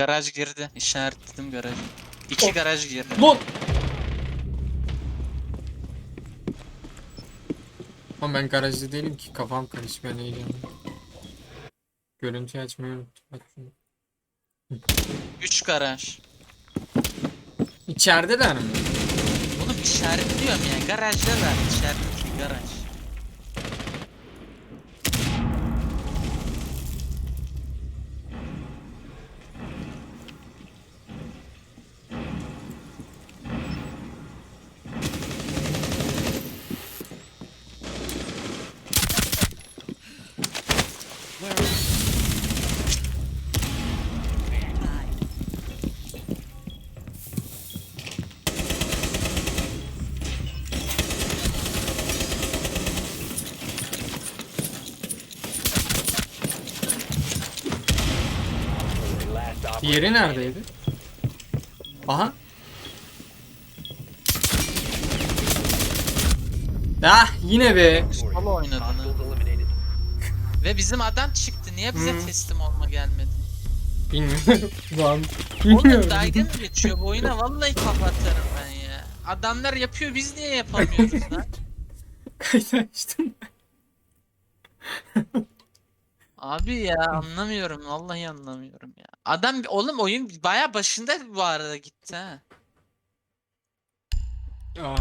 Garaj girdi. İşaretledim garajı. İki Oh. garaj girdi. Lan! Ama ben garajda değilim ki kafam karışık ben eğleniyorum. Görüntüyü açmayı unuttum. Şunu. Üç garaj. İçerideler mi? Oğlum işaretliyorum ya. Garajda da işaretli garaj. Diğeri neredeydi? Aha. Ah yine be. Solo oynadığını. Ve bizim adam çıktı. Niye bize Hmm. teslim olma gelmedi? Bilmiyorum. Lan. Oğlum Bilmiyorum. dalga mı geçiyor bu oyuna? Vallahi kapatarım ben ya. Adamlar yapıyor biz niye yapamıyoruz lan? Kaydı açtım. Abi ya anlamıyorum vallahi anlamıyorum ya. Adam oğlum oyun baya başında bu arada gitti ha. Aa,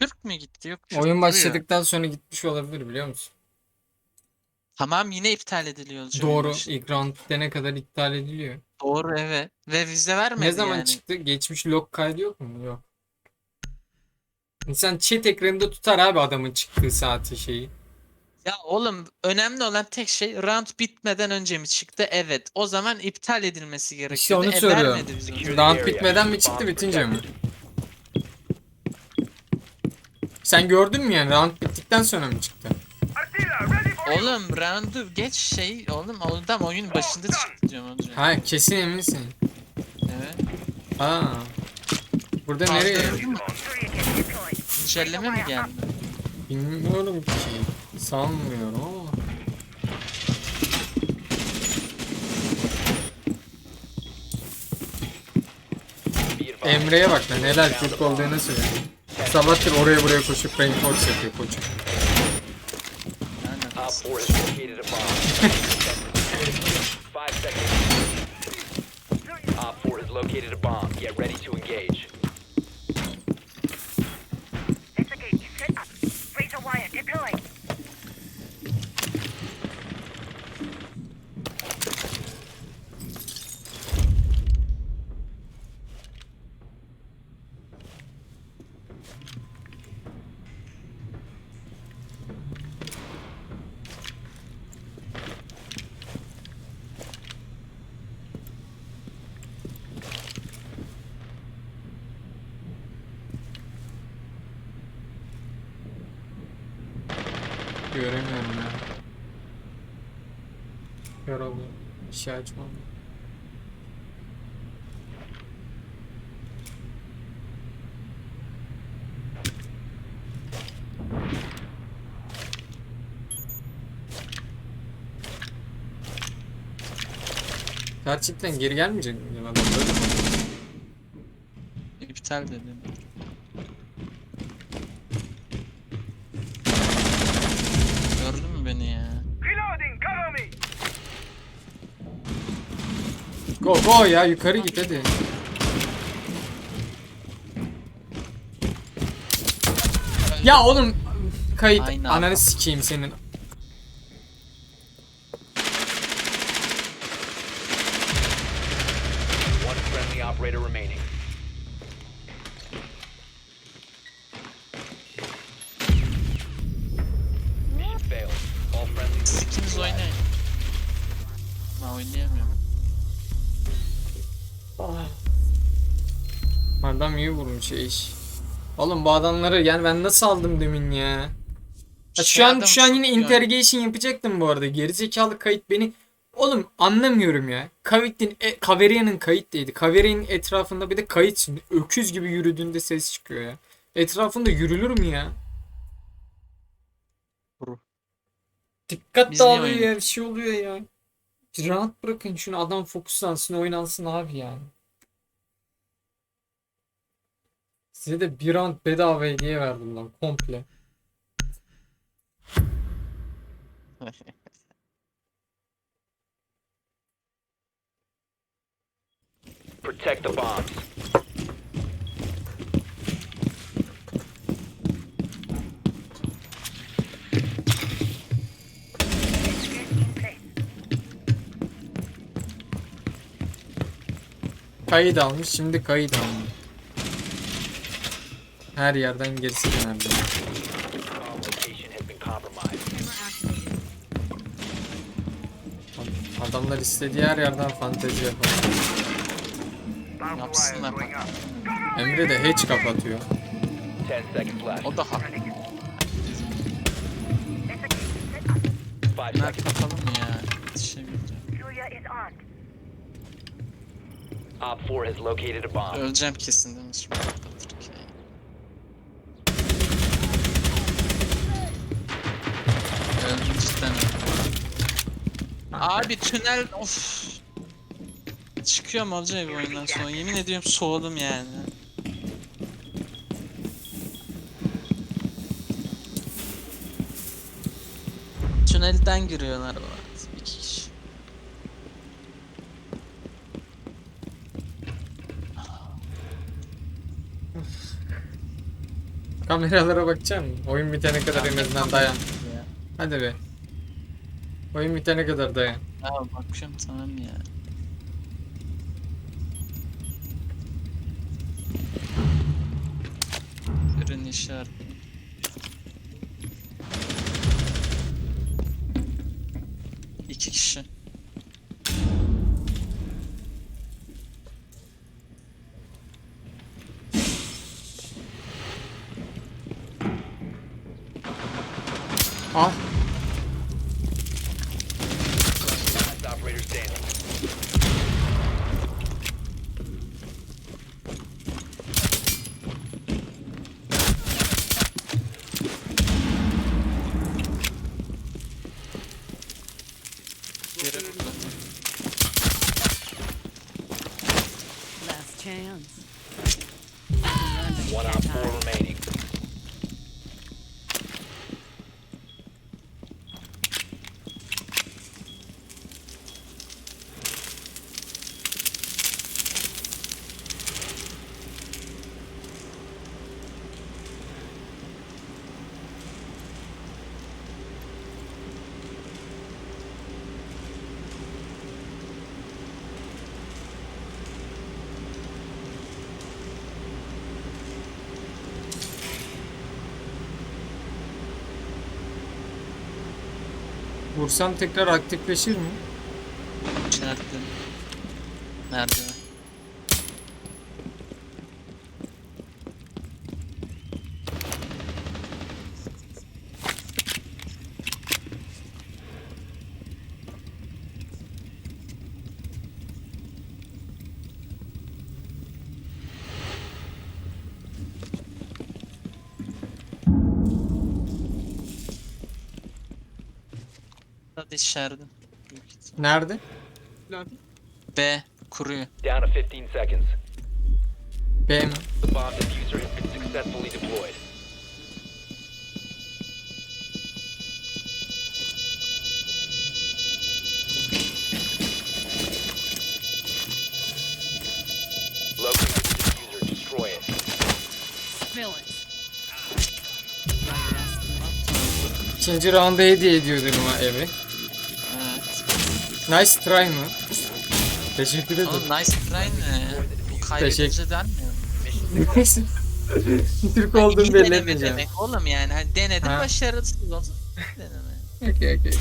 Türk mü gitti yok Türk oyun duruyor. başladıktan sonra gitmiş olabilir biliyor musun? Tamam yine iptal ediliyor olacak oyun Doğru. başı. İlk round bitene kadar iptal ediliyor. Doğru evet. Ve vize vermedi Ne zaman yani. çıktı? Geçmiş log kaydı yok mu? Yok. İnsan chat ekranında tutar abi adamın çıktığı saati şeyi. Ya oğlum önemli olan tek şey round bitmeden önce mi çıktı? Evet. O zaman iptal edilmesi gerekiyor. İşte onu soruyorum. Round bitmeden mi çıktı bitince mi? Sen gördün mü yani round bittikten sonra mı çıktı? Oğlum roundu geç şey oğlum adam oyun başında çıktı diyorum önce. Ha kesin eminsin. Evet. Ha. Burada nereye? Güncelleme mi geldi? Bilmiyorum ki. Sanmıyorum ama. Emre'ye bak lan neler Türk olduğunu söylüyor. Sabahtır oraya buraya koşup reinforce yapıyor koçum. Aynen. Op 4 has located a bomb. Five seconds. Op 4 has located a bomb. Get ready to engage. Göremiyorum ya. Oluyor. Bir şey açmam. Gerçekten geri gelmeyecek böyle mi? İptal dedim. Gördün mü beni ya? Reloading. Cover me. Go go ya yukarı git hadi. Ya oğlum kayıt Aynı ananı sikeyim senin. One friendly operator remaining. Mission failed. All friendly. İkiniz oynayın. Ben oynayamıyorum. Adam iyi vurmuş ya iş. Oğlum bu adamları yani ben nasıl aldım demin ya? Ya Şey şu an adam şu an yine interrogation yapacaktım bu arada. Gerizekalı kayıt beni Oğlum anlamıyorum ya. Kavit'in e, Kaveria'nın kayıt değildi. Kaveria'nın etrafında bir de kayıt öküz gibi yürüdüğünde ses çıkıyor ya. Etrafında yürülür mü ya? Dikkat Biz dağılıyor ya bir şey oluyor ya. Bir rahat bırakın şunu adam fokuslansın oynansın abi yani. Size de bir round bedava hediye verdim lan komple. Protect the bombs. Kayıt almış şimdi kayıt almış. Her yerden gerisi compromised. Adamlar istediği her yerden fantezi yapar. Yapsınlar. Emre de hiç kapatıyor. 10 seconds left. O da haklı. Bunlar seconds. kapalı mı ya? Yetişemeyeceğim. Julia is armed. Op 4 has located a bomb. Öleceğim kesin değil öldüm. Abi tünel of. Çıkıyorum olacak bu oyundan sonra. Yemin ediyorum soğudum yani. Tünelden giriyorlar bu arada. İki kişi. Kameralara bakacak mısın? Oyun bitene kadar en azından dayan. Ya. Hadi be. Oyun bitene kadar dayan. Ya bakıyorum tamam ya. Ürün işareti. İki kişi. Chance. One op 4 remaining. Vursam tekrar aktifleşir mi? İşaretledim. Nerede? İhtimal. Nerede? B kuruyor. Down to 15 seconds. B mi? The bomb diffuser has been successfully deployed. Locate the diffuser, destroy it. Spill it. While you're asking. İkinci rounda hediye ediyordur ama evi. Nice try mı? Teşekkür ederim. Oğlum nice try ne? Bu kaybedince mi? Neyse. Türk Hani olduğumu iyi belli deneme demek oğlum yani. Hani denedim Ha. başarısız olsun. deneme. Okey okey.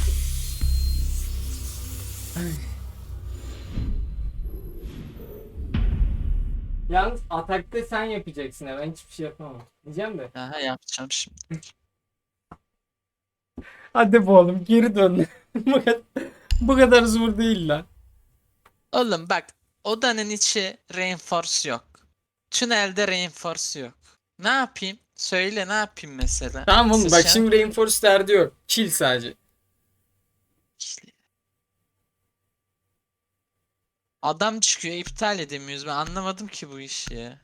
Yalnız atakta sen yapacaksın ya ben hiçbir şey yapamam. Diyeceğim de. Aha yapacağım şimdi. Hadi bu oğlum geri dön. bu, kadar, zor değil lan. Oğlum bak odanın içi reinforce yok. Tünelde reinforce yok. Ne yapayım? Söyle ne yapayım mesela? Tamam oğlum bak Sıçan- şimdi reinforce derdi yok. Kill sadece. Adam çıkıyor iptal edemiyoruz. Ben anlamadım ki bu işi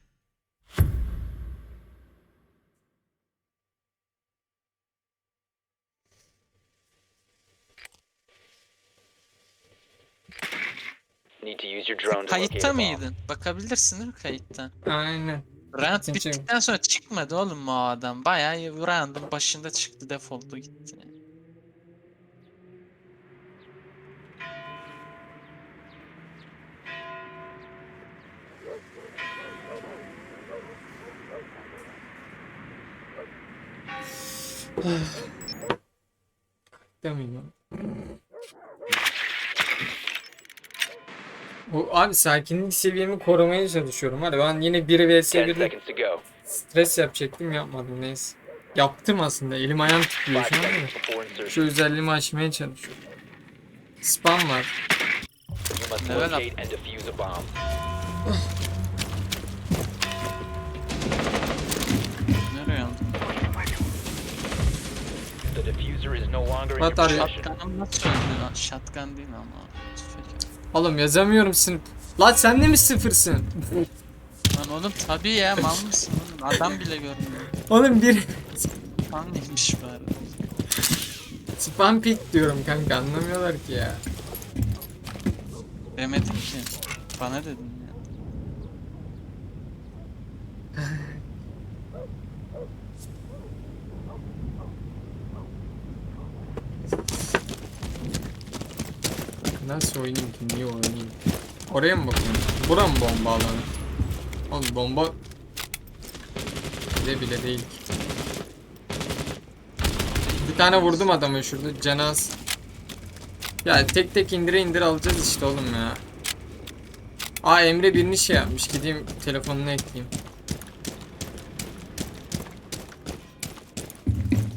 Need to use your drone to locate a Kayıtta bomb. mıydın? Bakabilirsin değil mi kayıttan? Aynen. Round bittikten sonra çıkmadı oğlum o adam. Bayağı round'un başında çıktı defoltu gitti. Demeyeyim. Bu abi sakinlik seviyemi korumaya çalışıyorum. Hadi ben yine 1 vs 10 1'de seconds to go. stres yapacaktım yapmadım neyse. Yaptım aslında elim ayağım titriyor 5 şu an da. seconds before insertion. Şu özelliğimi aşmaya çalışıyorum. Spam var. Level up. Nereye aldın? Possession. Shotgun'ım nasıl öldü lan? Shotgun değil ama. Oğlum yazamıyorum sınıf. Lan sen de mi sıfırsın? Lan oğlum tabii ya mal mısın oğlum? Adam bile görmüyor. Oğlum bir Tam neymiş bari. spam pick diyorum kanka anlamıyorlar ki ya. Demedim ki. Bana dedin ya. Nasıl oynayayım ki? Niye oynayayım? Oraya mı bakıyorum? Bura mı bomba alanı? Oğlum bomba... Bile bile değil ki. Bir tane vurdum adamı şurada canaz. Ya tek tek indire indire alacağız işte oğlum ya. Aa Emre birini şey yapmış. Gideyim telefonunu ekleyeyim.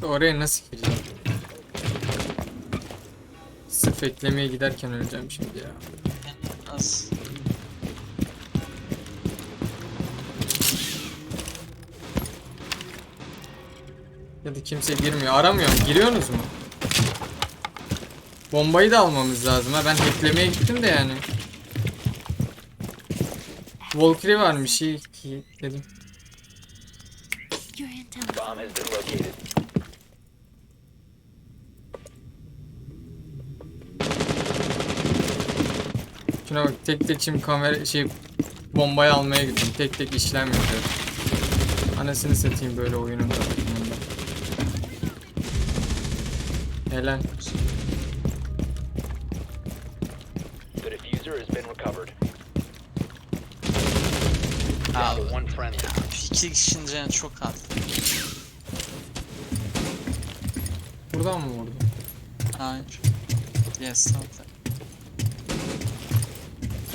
Oraya nasıl gireceğim? Sırf eklemeye giderken öleceğim şimdi ya. Az. Ya da kimse girmiyor. Aramıyorum. Giriyorsunuz mu? Bombayı da almamız lazım ha. Ben hacklemeye gittim de yani. Valkyrie varmış iyi ki dedim. Şuna bak tek tek şimdi kamera şey bombayı almaya gittim. Tek tek işlem yapıyor. Anasını satayım böyle oyunun da. Helal. The diffuser has been recovered. Abi. Down to one friendly. İki kişinin canı çok az. Buradan mı vurdu? Hayır. Yes something.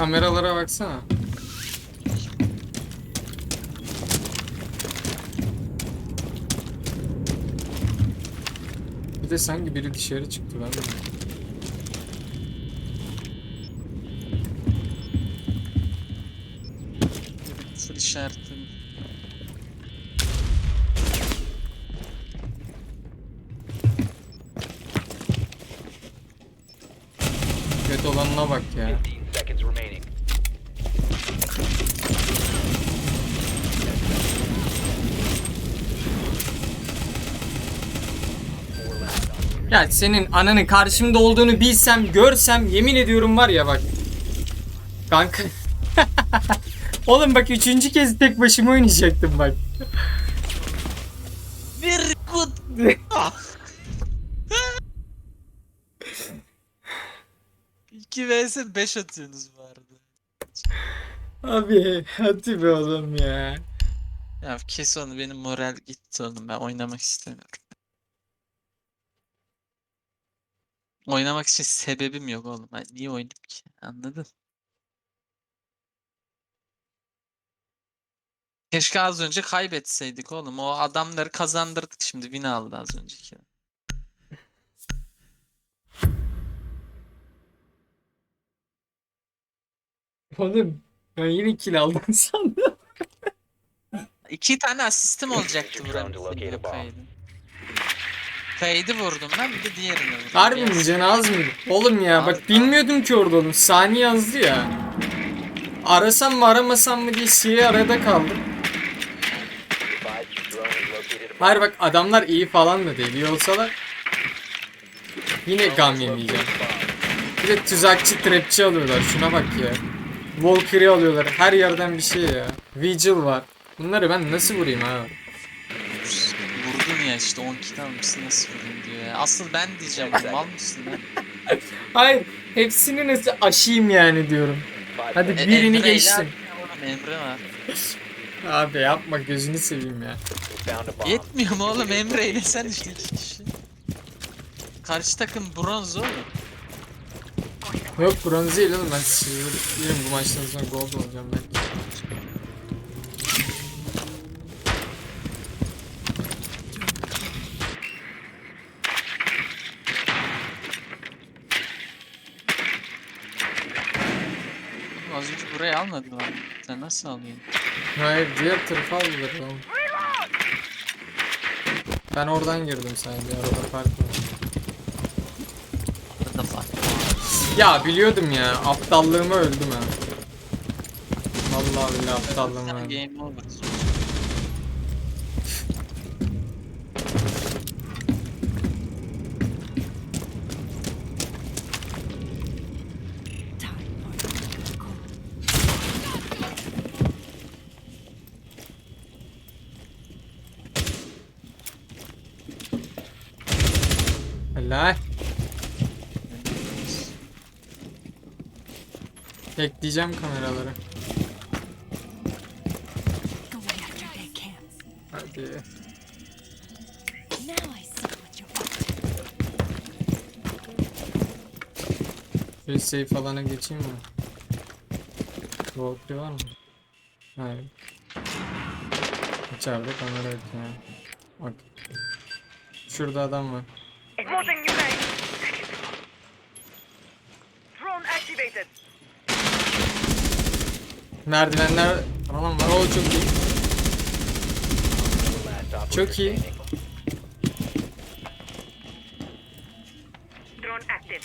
Kameralara baksana. Bir de sanki biri dışarı çıktı ben de. Full işaretledim. Kötü olanına bak ya. Ya senin ananın karşımda olduğunu bilsem, görsem yemin ediyorum var ya bak. Kanka. Oğlum bak üçüncü kez tek başıma oynayacaktım bak. Very good. 2 vs 5 atıyorsunuz bu arada. Abi hadi be oğlum ya. Ya kes onu benim moral gitti oğlum ben oynamak istemiyorum. Oynamak için sebebim yok oğlum. Ben niye oynayayım ki? Anladın? Keşke az önce kaybetseydik oğlum. O adamları kazandırdık şimdi. Win aldı az önceki. Oğlum ben yine kill aldım sandım. İki tane asistim olacaktı buranın. Kaydı vurdum ben bir de diğerini vurdum. Harbi mi canı az mıydı? Oğlum ya bak bilmiyordum ki orada oğlum. Saniye yazdı ya. arasam mı aramasam mı diye siye arada kaldım. Hayır bak adamlar iyi falan da değil. İyi olsalar yine gam yemeyeceğim. Bir de tuzakçı trapçi alıyorlar. Şuna bak ya. Valkyrie alıyorlar. Her yerden bir şey ya. Vigil var. Bunları ben nasıl vurayım ha? Ya işte 10 kit almışsın nasıl vurdun diyor ya. Asıl ben diyeceğim mal mısın lan? Hayır. Hepsini nasıl aşayım yani diyorum. Hadi seconds. birini Emre ile geçtim. oğlum Emre var. Abi yapma gözünü seveyim ya. Yetmiyor mu oğlum Emre ile sen işte iki kişi. Karşı takım bronz oğlum. Yok bronz değil oğlum ben silver değilim bu maçtan sonra gold olacağım belki. Almadılar. Sen nasıl alıyorsun? Hayır diğer tarafa aldılar oğlum. Ben oradan girdim sadece arada fark var. Fark var. Ya biliyordum ya aptallığıma öldüm ha. Vallahi billahi aptallığıma öldüm. game over. Helal. Ekleyeceğim kameraları. Hadi. Now I see what you're up to. Bir save falana geçeyim mi? Walkthrough var mı? Hayır. İçeride kamera yok ya. Bak. Şurada adam var. New range. Drone activated. Merdivenler falan var. O çok iyi. Çok iyi. standing. Drone active.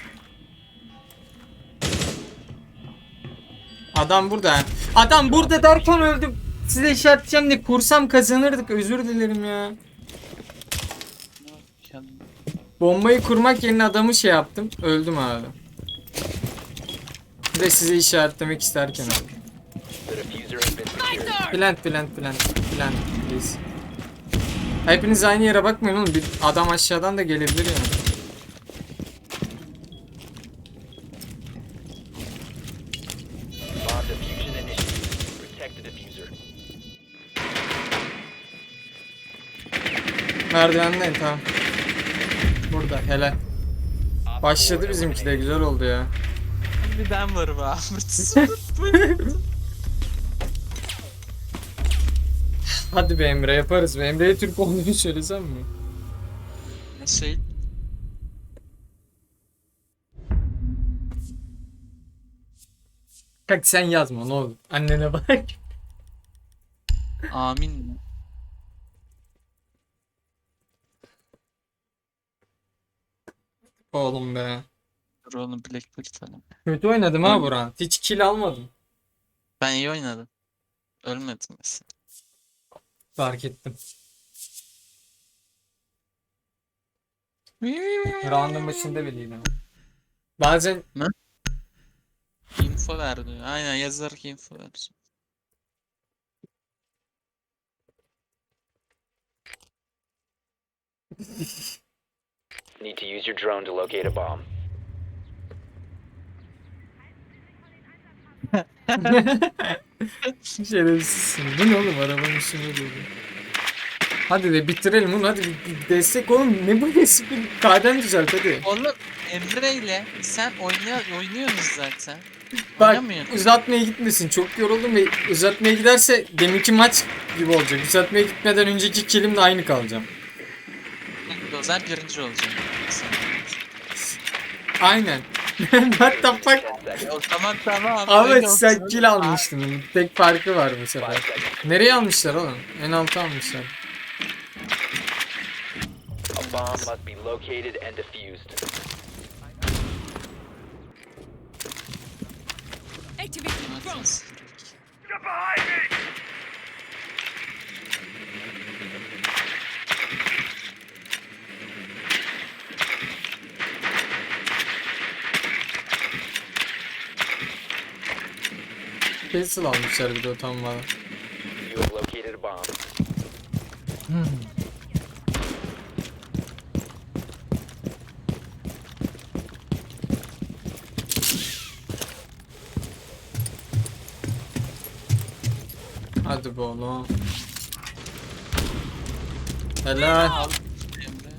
Adam burada. Adam burada derken öldüm. Size işaretleyeceğim de kursam kazanırdık. Özür dilerim ya. Bombayı kurmak yerine adamı şey yaptım. Öldüm abi. Bir de size işaretlemek isterken abi. Plant plant plant plant please. Hepiniz aynı yere bakmayın oğlum. Bir adam aşağıdan da gelebilir yani. Merdivenden tamam. Burada. Op Başladı bizimki de güzel oldu ya. Bir ben varım abi. Hadi be Emre yaparız be. Emre'ye Türk olduğunu söylesem mi? şey Kalk sen yazma ne olur. Annene bak. amin Oğlum be. Dur oğlum Blackbird falan. Kötü oynadım ha Buran. Hiç kill almadım. Ben iyi oynadım. Ölmedim mesela. Fark ettim. Round'un başında biliydim. Bazen info verdi. Aynen yazarak info verdi. Need to use your drone to locate a bomb. Şerefsizsin. Bu ne oğlum arabanın üstüne böyle. Hadi de bitirelim bunu hadi bir, bir destek oğlum ne bu disiplin kadem düzelt hadi. Oğlum Emre ile sen oynuyor, oynuyorsunuz zaten. Bak Oynamıyorsun. uzatmaya gitmesin çok yoruldum ve uzatmaya giderse deminki maç gibi olacak. Uzatmaya gitmeden önceki kilim de aynı kalacağım. Zaman birinci olacağım. Aynen. What the fuck? 10 seconds. O zaman tamam. Ahmet sen kill almıştın. Tek farkı var bu sefer. 5 seconds. Nereye almışlar oğlum? En altı almışlar. A bomb must be located and defused. Activating drone. Aa, Pencil almışlar bir de utanmadan. You have located a bomb. Hadi be oğlum. Helal. Al Emre.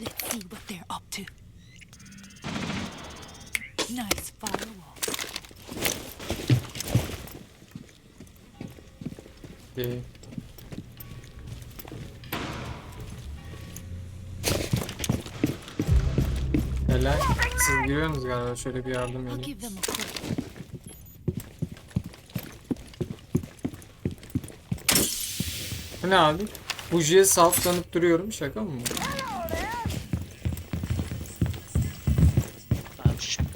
Let's see what they're up to. Nice firewall. İyi. Helal. Siz giriyorsunuz galiba. Şöyle bir yardım call. Bu ne abi? Bujiye saltlanıp duruyorum. Şaka mı? bu? Abi şaka.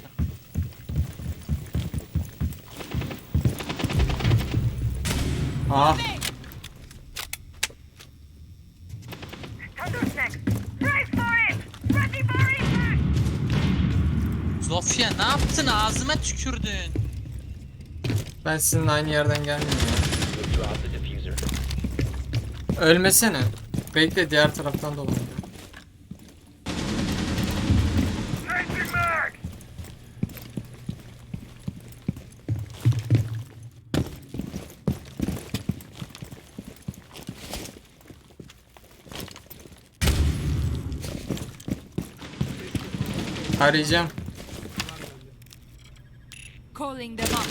Ah. Thundersnack! Brace for it! Ready for impact! Zofia ne yaptın? Ağzıma tükürdün. Ben sizin aynı yerden gelmiyorum ya. Ölmesene. Bekle diğer taraftan dolanıyor. Arayacağım. Calling them up.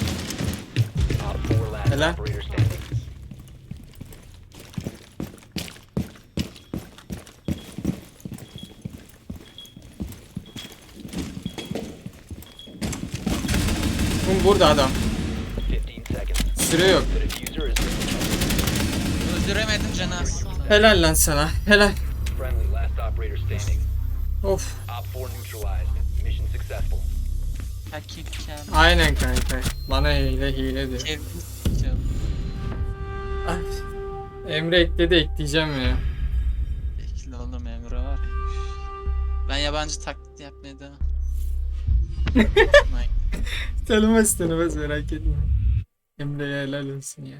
Op 4 last Helal. operator standing. Bu burada adam. 15 seconds. Süre yok. The diffuser is Öldüremedim Cenaz. Helal lan sana. Helal. friendly. Last operator standing. Of. Hakikken. Aynen kanka. Bana hile hile diyor. Kevin. Ay. Emre ekledi ekleyeceğim ya. Bekle oğlum Emre var. ya. Ben yabancı taklit yapmaya devam. Vay. Tanımaz tanımaz merak etme. Emre'ye helal olsun ya.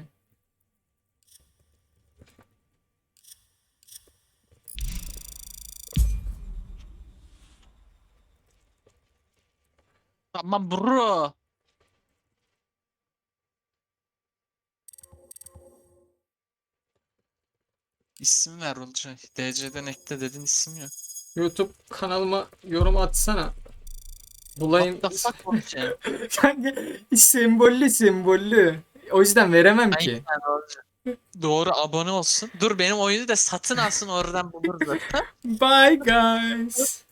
Tamam bro. İsim ver Olcay. DC'den ekle dedin isim yok. YouTube kanalıma yorum atsana. Bulayım. What the fuck Olcay? Kanka sembollü sembollü. O yüzden veremem ki. Aynen Olcay. Doğru abone olsun. Dur benim oyunu da satın alsın oradan bulur zaten. Bye guys.